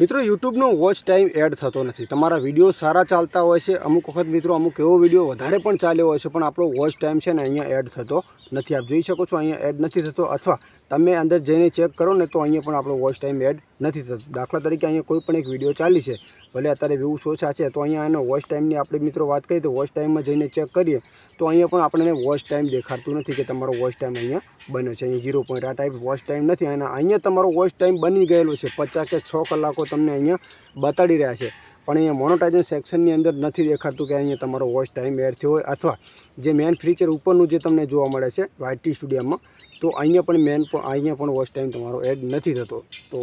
મિત્રો યુટ્યુબનો watch time add થતો નથી. તમારા વીડિયો સારા ચાલતા હોય છે. અમુક વખત મિત્રો, અમુક એવો વીડિયો વધારે પણ ચાલ્યો હોય છે, પણ આપણો વોચ ટાઈમ છે ને અહીંયા એડ થતો નથી. આપ જોઈ શકો છો, અહીંયા એડ નથી થતો અથવા તમે અંદર જઈને ચેક કરો ને તો અહીંયા પણ આપણો વોચ ટાઈમ એડ નથી થતો. દાખલા તરીકે અહીંયા કોઈ પણ એક વીડિયો ચાલી છે, ભલે અત્યારે વ્યૂઝ ઓછા છે તો અહીંયા એનો વોચ ટાઈમની આપણે મિત્રો વાત કરીએ તો વોચ ટાઈમમાં જઈને ચેક કરીએ, તો અહીંયા પણ આપણને વોચ ટાઈમ દેખાડતું નથી કે તમારો વોચ ટાઈમ અહીંયા બન્યો છે. અહીંયા ઝીરો પોઈન્ટ આ ટાઈપ વોચ ટાઈમ નથી. અને અહીંયા તમારો વોચ ટાઈમ બની ગયેલો છે. પચાસ કે છ કલાકો તમને અહીંયા બતાડી રહ્યા છે. પણ અહીંયા મોનોટાઇઝન સેક્શનની અંદર નથી દેખાતું કે અહીંયા તમારો વોચ ટાઈમ એડ થયો હોય અથવા જે મેન ફીચર ઉપરનું જે તમને જોવા મળે છે વાયટી સ્ટુડિયોમાં તો અહીંયા પણ મેન અહીંયા પણ વોચ ટાઈમ તમારો એડ નથી થતો. તો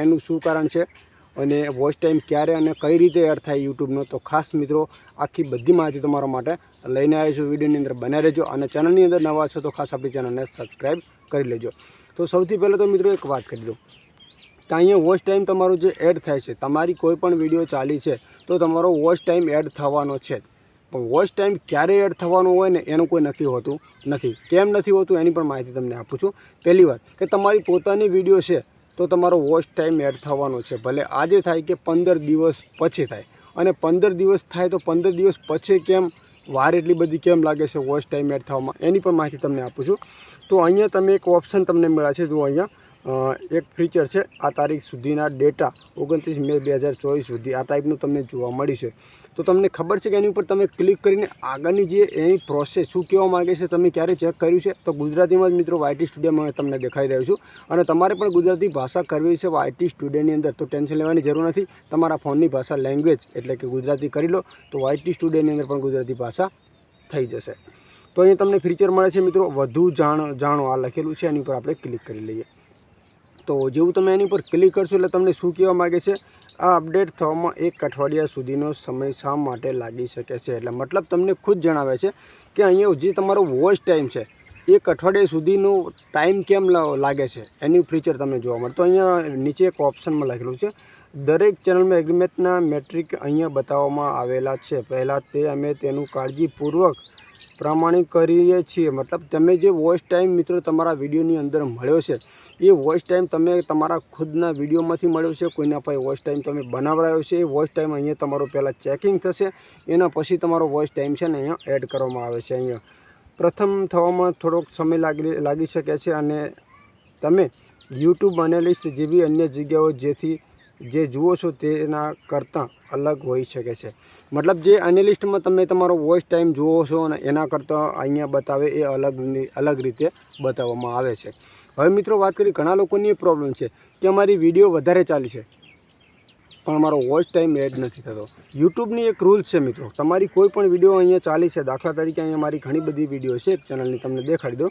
એનું શું કારણ છે? અને વોચ ટાઈમ ક્યારે અને કઈ રીતે એડ થાય યુટ્યુબનો? તો ખાસ મિત્રો, આખી બધી માહિતી તમારા માટે લઈને આવ્યો છું. વિડીયોની અંદર બને રહેજો અને ચેનલની અંદર નવા છો તો ખાસ આપણી ચેનલને સબસ્ક્રાઈબ કરી લેજો. તો સૌથી પહેલાં તો મિત્રો એક વાત કરી દઉં. તો અહીંયા વોચ ટાઈમ તમારું જે એડ થાય છે, તમારી કોઈ પણ વીડિયો ચાલી છે, તો તમારો વોચ ટાઈમ એડ થવાનો છે. પણ વોચ ટાઈમ ક્યારે એડ થવાનો હોય ને, એનું કોઈ નક્કી હોતું નથી. કેમ નથી હોતું એની પણ માહિતી તમને આપું છું. પહેલી વાર કે તમારી પોતાની વીડિયો છે, તો તમારો વોચ ટાઈમ એડ થવાનો છે. ભલે આજે થાય કે પંદર દિવસ પછી થાય. અને પંદર દિવસ થાય તો પંદર દિવસ પછી કેમ, વાર એટલી બધી કેમ લાગે છે વોચ ટાઈમ એડ થવામાં? એની પણ માહિતી તમને આપું છું. તો અહીંયા તમે એક ઓપ્શન તમને મળ્યા છે જો અહીંયા. એક ફીચર છે, આ તારીખ સુધીના ડેટા ઓગણત્રીસ મે બે હજાર ચોવીસ સુધી. આ ટાઈપનું તમને જોવા મળ્યું છે. તો તમને ખબર છે કે એની ઉપર તમે ક્લિક કરીને આગળની જે એની પ્રોસેસ શું કહેવા માગે છે, તમે ક્યારે ચેક કર્યું છે? તો ગુજરાતીમાં જ મિત્રો વાયટી સ્ટુડિયોમાં તમને દેખાઈ રહ્યું છું. અને તમારે પણ ગુજરાતી ભાષા કરવી છે વાયટી સ્ટુડિયોની અંદર, તો ટેન્શન લેવાની જરૂર નથી. તમારા ફોનની ભાષા લેંગ્વેજ એટલે કે ગુજરાતી કરી લો, તો વાયટી સ્ટુડિયોની અંદર પણ ગુજરાતી ભાષા થઈ જશે. તો અહીંયા તમને ફીચર મળે છે મિત્રો, વધુ જાણ, જાણો આ લખેલું છે, એની ઉપર આપણે ક્લિક કરી લઈએ. તો જેવું તમે એની પર ક્લિક કરશો એટલે તમને શું કહેવા માગે છે? આ અપડેટ થવામાં એક અઠવાડિયા સુધીનો સમય શા માટે લાગી શકે છે? એટલે મતલબ તમને ખુદ જણાવે છે કે અહીંયા જે તમારો વોચ ટાઈમ છે, એક અઠવાડિયા સુધીનો ટાઈમ કેમ લાગે છે? એની ફીચર તમને જોવા મળે. તો અહીંયા નીચે એક ઓપ્શનમાં લખેલું છે, દરેક ચેનલમાં એગ્રીમેન્ટના મેટ્રિક અહીંયા બતાવવામાં આવેલા છે. પહેલાં તે અમે તેનું કાળજીપૂર્વક પ્રમાણિત કરીએ છીએ. મતલબ તમે જે વોચ ટાઈમ મિત્રો તમારા વિડીયોની અંદર મળ્યો છે એ વોઇસ ટાઈમ તમે તમારા ખુદના વિડીયોમાંથી મળ્યો છે, કોઈના પાસે વોઇસ ટાઈમ તમે બનાવડાયો છે, એ વોઇસ ટાઈમ અહીંયા તમારો પહેલાં ચેકિંગ થશે, એના પછી તમારો વોઇસ ટાઈમ છે ને અહીંયા એડ કરવામાં આવે છે અહીંયા. પ્રથમ થવામાં થોડોક સમય લાગી લાગી શકે છે અને તમે યુટ્યુબ એનાલિસ્ટ જેવી અન્ય જગ્યાઓ જેથી જે જુઓ છો તેના કરતાં અલગ હોઈ શકે છે. મતલબ જે એનાલિસ્ટમાં તમે તમારો વોઇસ ટાઈમ જુઓ છો અને એના કરતાં અહીંયા બતાવે એ અલગ અલગ રીતે બતાવવામાં આવે છે. હવે મિત્રો વાત કરી ઘણા લોકોની પ્રોબ્લેમ છે કે અમારી વીડિયો વધારે ચાલી છે. પણ અમારો વોચ ટાઈમ એડ નથી થતો. યુટ્યુબની એક રૂલ છે મિત્રો, તમારી કોઈ પણ વીડિયો અહીંયા ચાલી છે, દાખલા તરીકે અહીંયા મારી ઘણી બધી વીડિયો છે, એક ચેનલની તમને દેખાડી દો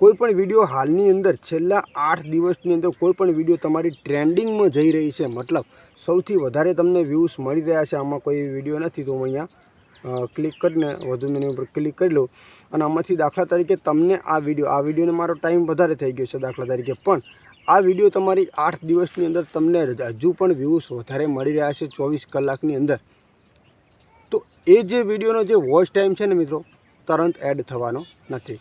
કોઈ પણ વીડિયો હાલની અંદર છેલ્લા આઠ દિવસની અંદર કોઈ પણ વીડિયો તમારી ટ્રેન્ડિંગમાં જઈ રહી છે, મતલબ સૌથી વધારે તમને વ્યૂઝ મળી રહ્યા છે, આમાં કોઈ વીડિયો નથી તો હું અહીંયા ક્લિક કરીને, વધુ મેન્યુ ઉપર ક્લિક કરી લઉં અને આમાંથી દાખલા તરીકે તમને આ વીડિયો આ વિડીયોને મારો ટાઈમ વધારે થઈ ગયો છે દાખલા તરીકે. પણ આ વીડિયો તમારી આઠ દિવસની અંદર તમને હજુ પણ વ્યૂઝ વધારે મળી રહ્યા છે ચોવીસ કલાકની અંદર. તો એ જે વિડીયોનો જે વોચ ટાઈમ છે ને મિત્રો, તરત એડ થવાનો નથી.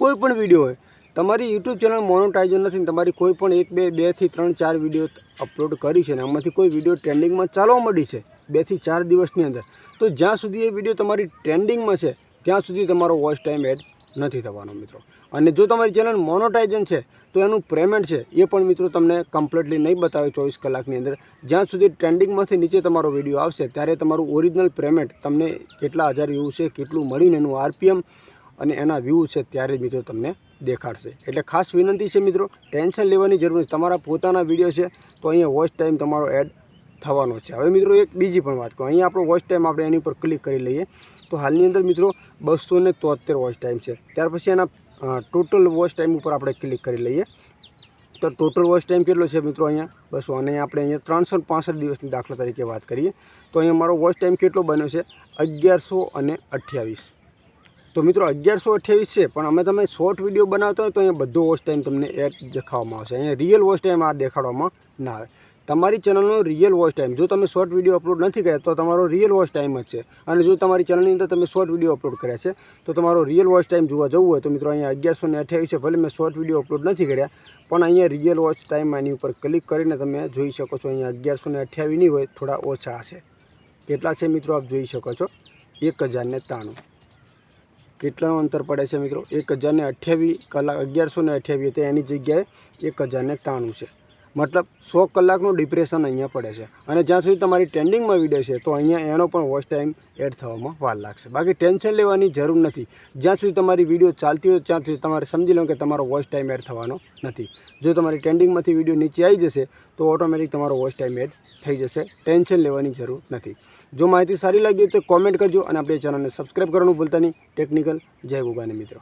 કોઈ પણ વીડિયો હોય, તમારી યુટ્યુબ ચેનલ મોનોટાઈઝર નથી તમારી કોઈ પણ એક, બે બેથી ત્રણ, ચાર વીડિયો અપલોડ કરી છે ને આમાંથી કોઈ વીડિયો ટ્રેન્ડિંગમાં ચાલવા મળી છે બેથી ચાર દિવસની અંદર. તો જ્યાં સુધી એ વીડિયો તમારી ટ્રેન્ડિંગમાં છે, ત્યાં સુધી તમારો વોચ ટાઈમ એડ નથી થવાનો મિત્રો. અને જો તમારી ચેનલ મોનોટાઇઝન છે, તો એનું પેમેન્ટ છે, એ પણ મિત્રો તમને કમ્પ્લીટલી નહીં બતાવે ચોવીસ કલાકની અંદર. જ્યાં સુધી ટ્રેન્ડિંગમાંથી નીચે તમારો વીડિયો આવશે, ત્યારે તમારું ઓરિજિનલ પેમેન્ટ તમને કેટલા હજાર વ્યૂ છે, કેટલું મળ્યું એનું આરપીએમ અને એના વ્યૂ છે, ત્યારે મિત્રો તમને દેખાડશે. એટલે ખાસ વિનંતી છે મિત્રો, ટેન્શન લેવાની જરૂર નથી. તમારા પોતાના વીડિયો છે, તો અહીંયા વોચ ટાઈમ તમારો એડ થવાનો છે. હવે મિત્રો એક બીજી પણ વાત કહું અહીંયા આપણો વોચ ટાઈમ આપણે એની ઉપર ક્લિક કરી લઈએ. તો હાલની અંદર મિત્રો બસો ને તોતેર વોચ ટાઈમ છે. ત્યાર પછી એના ટોટલ વોચ ટાઈમ ઉપર આપણે ક્લિક કરી લઈએ. તો ટોટલ વોચ ટાઈમ કેટલો છે મિત્રો અહીંયા? બસો અને આપણે અહીંયા ત્રણસો પાંસઠ દિવસની દાખલા તરીકે વાત કરીએ. તો અહીંયા મારો વોચ ટાઈમ કેટલો બન્યો છે? અગિયારસો અને અઠ્યાવીસ. તો મિત્રો અગિયારસો અઠ્યાવીસ છે, પણ અમે તમે શોર્ટ વીડિયો બનાવતા હોય તો અહીંયા બધો વોચ ટાઈમ તમને એડ દેખાવામાં આવશે. અહીંયા રિયલ વોચ ટાઈમ આ દેખાડવામાં ના આવે. તમારી ચેનલનો રિયલ વોચ ટાઈમ જો તમે શોર્ટ વીડિયો અપલોડ નથી કર્યા, તો તમારો રિયલ વોચ ટાઈમ જ છે. અને જો તમારી ચેનલની અંદર તમે શોર્ટ વીડિયો અપલોડ કર્યા છે, તો તમારો રિયલ વોચ ટાઈમ જોવા જવું હોય, તો મિત્રો અહીંયા અગિયારસો ને અઠ્યાવીસ ભલે મેં શોર્ટ વીડિયો અપલોડ નથી કર્યા, પણ અહીંયા રિયલ વોચ ટાઈમ આની ઉપર ક્લિક કરીને તમે જોઈ શકો છો, અહીંયા અગિયારસો ને અઠ્યાવીસની હોય, થોડા ઓછા હશે. કેટલા છે મિત્રો આપ જોઈ શકો છો? એક હજારને ત્રાણું. કેટલાનું અંતર પડે છે મિત્રો? એક હજારને અઠ્યાવીસ કલાક અગિયારસો ને અઠ્યાવીસ તો એની જગ્યાએ એક હજારને ત્રાણું છે. મતલબ સો કલાકનું ડિપ્રેશન અહીંયા પડે છે. અને જ્યાં સુધી તમારી ટ્રેન્ડિંગમાં વીડિયો છે, તો અહીંયા એનો પણ વોચ ટાઈમ એડ થવામાં વાર લાગશે. બાકી ટેન્શન લેવાની જરૂર નથી. જ્યાં સુધી તમારી વીડિયો ચાલતી હોય, ત્યાં સુધી તમારે સમજી લો કે તમારો વોચ ટાઈમ એડ થવાનો નથી. જો તમારી ટ્રેન્ડિંગમાંથી વીડિયો નીચે આવી જશે, તો ઓટોમેટિક તમારો વોચ ટાઈમ એડ થઈ જશે. ટેન્શન લેવાની જરૂર નથી. જો માહિતી સારી લાગી તો કોમેન્ટ કરજો અને આપણી ચેનલને સબસ્ક્રાઈબ કરવાનું ભૂલતા નહીં. ટેકનિકલ જય ગોગાને મિત્રો.